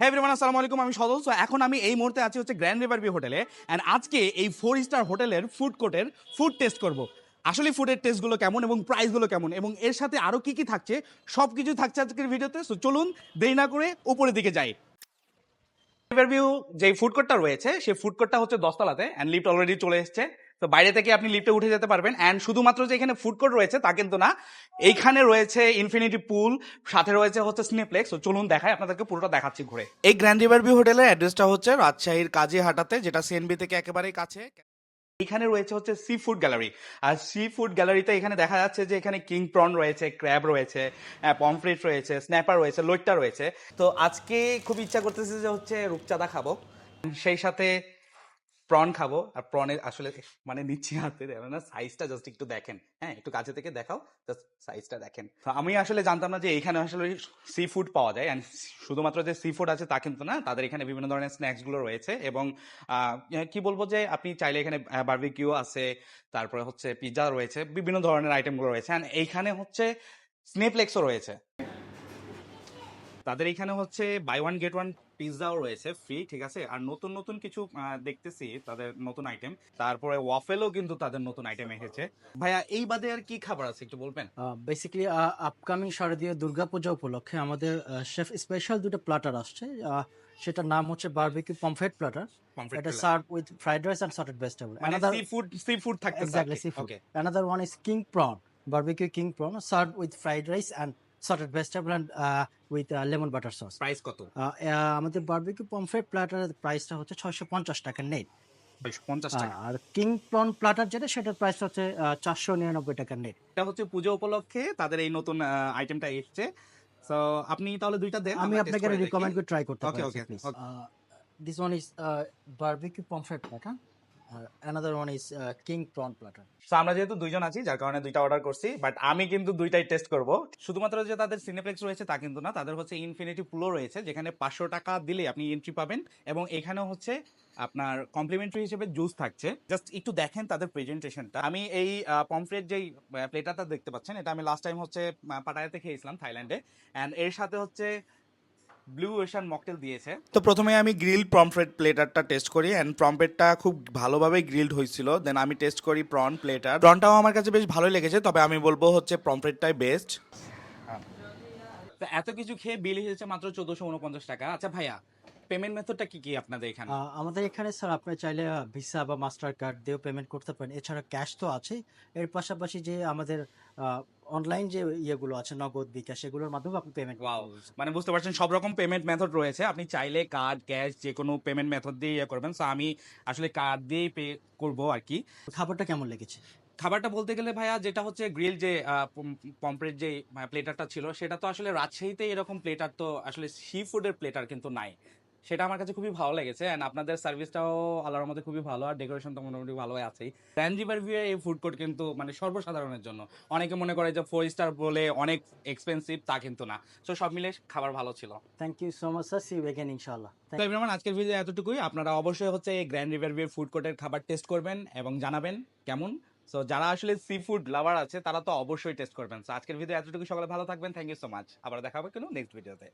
হ্যাঁ এভরিওয়ান আসসালামু আলাইকুম আমি সদল। সো এখন আমি এই মুহূর্তে আছি হচ্ছে গ্র্যান্ড রিভার ভিউ হোটেলে অ্যান্ড আজকে এই ফোর স্টার হোটেলের ফুড কোর্টের ফুড টেস্ট করব। আসলে ফুডের টেস্টগুলো কেমন এবং প্রাইসগুলো কেমন, এবং এর সাথে আরও কি কি থাকছে সব কিছু থাকছে আজকের ভিডিওতে। সো চলুন দেরি না করে উপরের দিকে যাই। রিভার ভিউ যে ফুড কোর্টটা রয়েছে, সেই ফুড কোর্টটা হচ্ছে দশতলাতে অ্যান্ড লিফট অলরেডি চলে এসেছে। তো বাইরে থেকে আপনি লিফটে উঠে যেতে পারবেন। অ্যান্ড শুধুমাত্র যে এখানে ফুড কোর্ট রয়েছে তা কিন্তু না। এইখানে রয়েছে ইনফিনিটি পুল সাথে রয়েছে হচ্ছে স্নেপ্লেক্স চলুন দেখাই আপনাদেরকে পুরোটা দেখাচ্ছি ঘুরে। এই গ্র্যান্ড রিভার ভিউ হোটেলের অ্যাড্রেসটা হচ্ছে রাজশাহীর কাজী হাটাতে যেটা সিএনবি থেকে একেবারেই কাছে। এখানে রয়েছে হচ্ছে সি ফুড গ্যালারি আর সি ফুড গ্যালারিতে এখানে দেখা যাচ্ছে যে এখানে কিং প্রন রয়েছে ক্র্যাব রয়েছে পমফ্রেট রয়েছে স্ন্যাপার রয়েছে লোটটা রয়েছে। তো আজকে খুব ইচ্ছা করতেছে যে হচ্ছে রূপচাঁদা খাব। সেই সাথে প্রন খাব, আর প্রনের আসলে মানে নিচ্ছি হাতে না সাইজটা জাস্ট একটু দেখেন। হ্যাঁ একটু কাছে থেকে দেখাও জাস্ট সাইজটা দেখেন। তো আমি আসলে জানতাম না যে এইখানে আসলে সি ফুড পাওয়া যায় অ্যান্ড শুধুমাত্র যে সি ফুড আছে তা কিন্তু না, তাদের এখানে বিভিন্ন ধরনের স্ন্যাক্সগুলো রয়েছে, এবং কি বলব যে আপনি চাইলে এখানে বার্বিকিউ আছে, তারপরে হচ্ছে পিৎজা রয়েছে, বিভিন্ন ধরনের আইটেমগুলো রয়েছে অ্যান্ড এইখানে হচ্ছে স্নেপলেক্সও রয়েছে। তাদের এখানে হচ্ছে বাই ওয়ান গেট ওয়ান পিৎজাও রয়েছে ফ্রি ঠিক আছে? আর নতুন নতুন কিছু দেখতেছি তাদের নতুন আইটেম তারপরে ওয়াফেলও কিন্তু তাদের নতুন আইটেম এসেছে। ভাইয়া এই বাদে আর কি খাবার আছে একটু বলবেন? বেসিক্যালি আপকামিং শারদীয় দুর্গাপূজা উপলক্ষে আমাদের শেফ স্পেশাল দুটো প্লাটার আসছে। সেটার নাম হচ্ছে বারবিকিউ পমফ্রেট প্লাটার এটা। Serve with fried rice and sauteed vegetable মানে সি ফুড সি ফুড থাকতেছে exactly seafood. Okay Another one is king prawn, barbecue king prawn, served with fried rice and and uh, with uh, lemon butter sauce. Price কত? আমাদের barbecue pomfret প্ল্যাটারের প্রাইসটা হচ্ছে ছয়শো পঞ্চাশ টাকা net আর king prawn platter যেটা সেটার প্রাইস হচ্ছে চারশো নিরানব্বই টাকা নেট এটা হচ্ছে পুজো উপলক্ষে তাদের এই নতুন আইটেমটা এসেছে। তো আপনি তাহলে দুইটা দেন আমি আপনাকে। রিকমেন্ড করে ট্রাই করতে okay, please this one is barbecue pomfret platter R another one is king prawn platter So, আমরা যেহেতু দুইজন আছি যার কারণে দুইটা অর্ডার করছি বাট আমি কিন্তু দুইটাই টেস্ট করব। শুধুমাত্র যে তাদের সিনেপ্লেক্স রয়েছে তা কিন্তু না তাদের হচ্ছে ইনফিনিটি পুলো রয়েছে যেখানে পাঁচশো টাকা দিলে আপনি এন্ট্রি পাবেন এবং এখানেও হচ্ছে আপনার কমপ্লিমেন্টারি হিসেবে জুস থাকছে। জাস্ট একটু দেখেন তাদের প্রেজেন্টেশনটা আমি এই পমফ্রেট যেই প্লেটারটা দেখতে পাচ্ছেন এটা আমি লাস্ট টাইম হচ্ছে পাটায়াতে খেয়েছিলাম থাইল্যান্ডে অ্যান্ড এর সাথে হচ্ছে ব্লু ওশান মকটেল দিয়েছে। তো প্রথমে আমি গ্রিল প্রমফ্রেট প্লেটারটা টেস্ট করি অ্যান্ড প্রমফ্রেটটা খুব ভালোভাবে গ্রিলড হয়েছিল। দেন আমি টেস্ট করি প্রন প্লেটার প্রনটাও আমার কাছে বেশ ভালোই লেগেছে তবে আমি বলব হচ্ছে প্রমফ্রেটটাই বেস্ট তো এত কিছু খেয়ে বিল এসেছে মাত্র চোদ্দশো উনপঞ্চাশ টাকা। আচ্ছা ভাইয়া পেমেন্ট মেথডটা কি কি আপনাদের এখানে? আমাদের এখানে স্যার আপনি চাইলে ভিসা বা মাস্টার কার্ড দিয়েও পেমেন্ট করতে পারেন। এছাড়া ক্যাশ তো আছে এর পাশাপাশি যে আমাদের অনলাইন যে ইয়েগুলো আছে নগদ বিকাশ এগুলোর মাধ্যমে আপনি পেমেন্ট. মানে বুঝতে পারছেন সব রকম পেমেন্ট মেথড রয়েছে। আপনি চাইলে কার্ড ক্যাশ যে কোনো পেমেন্ট মেথড দিয়ে ইয়ে করবেন। সো আমি আসলে কার্ড দিয়েই পে করব আর কি। খাবারটা কেমন লেগেছে? খাবারটা বলতে গেলে ভাইয়া যেটা হচ্ছে গ্রিল যে পম্পের যে প্লেটারটা ছিল সেটা তো আসলে রাজশাহীতে এরকম প্লেটার তো আসলে সি ফুডের প্লেটার কিন্তু নাই। সেটা আমার কাছে খুবই ভালো লেগেছে অ্যান্ড আপনাদের সার্ভিসটাও আল্লাহর মধ্যে খুবই ভালো আর ডেকোরেশন তো মোটামুটি ভালো আছেই। র্যানজিভার ভিউ এই ফুড কোর্ট কিন্তু মানে সর্বসাধারণের জন্য। অনেকে মনে করে যে ফোর স্টার বলে অনেক এক্সপেন্সিভ তা কিন্তু না। তো সব মিলে খাবার ভালো ছিল। Thank you so much sir see again ইনশাআল্লাহ তো এভরিওয়ান আজকের ভিডিও এতটুকুই। আপনারা অবশ্যই হচ্ছে এই গ্র্যান্ড রিভার ভিউ ফুড কোর্টের খাবার টেস্ট করবেন এবং জানাবেন কেমন। সো যারা আসলে সি ফুড লাভার আছে তারা তো অবশ্যই টেস্ট করবেন। সো আজকের ভিডিও এতটুকু সকালে ভালো থাকবেন। থ্যাংক ইউ সো মাচ আবার দেখা হবে কিন্তু নেক্সট ভিডিওতে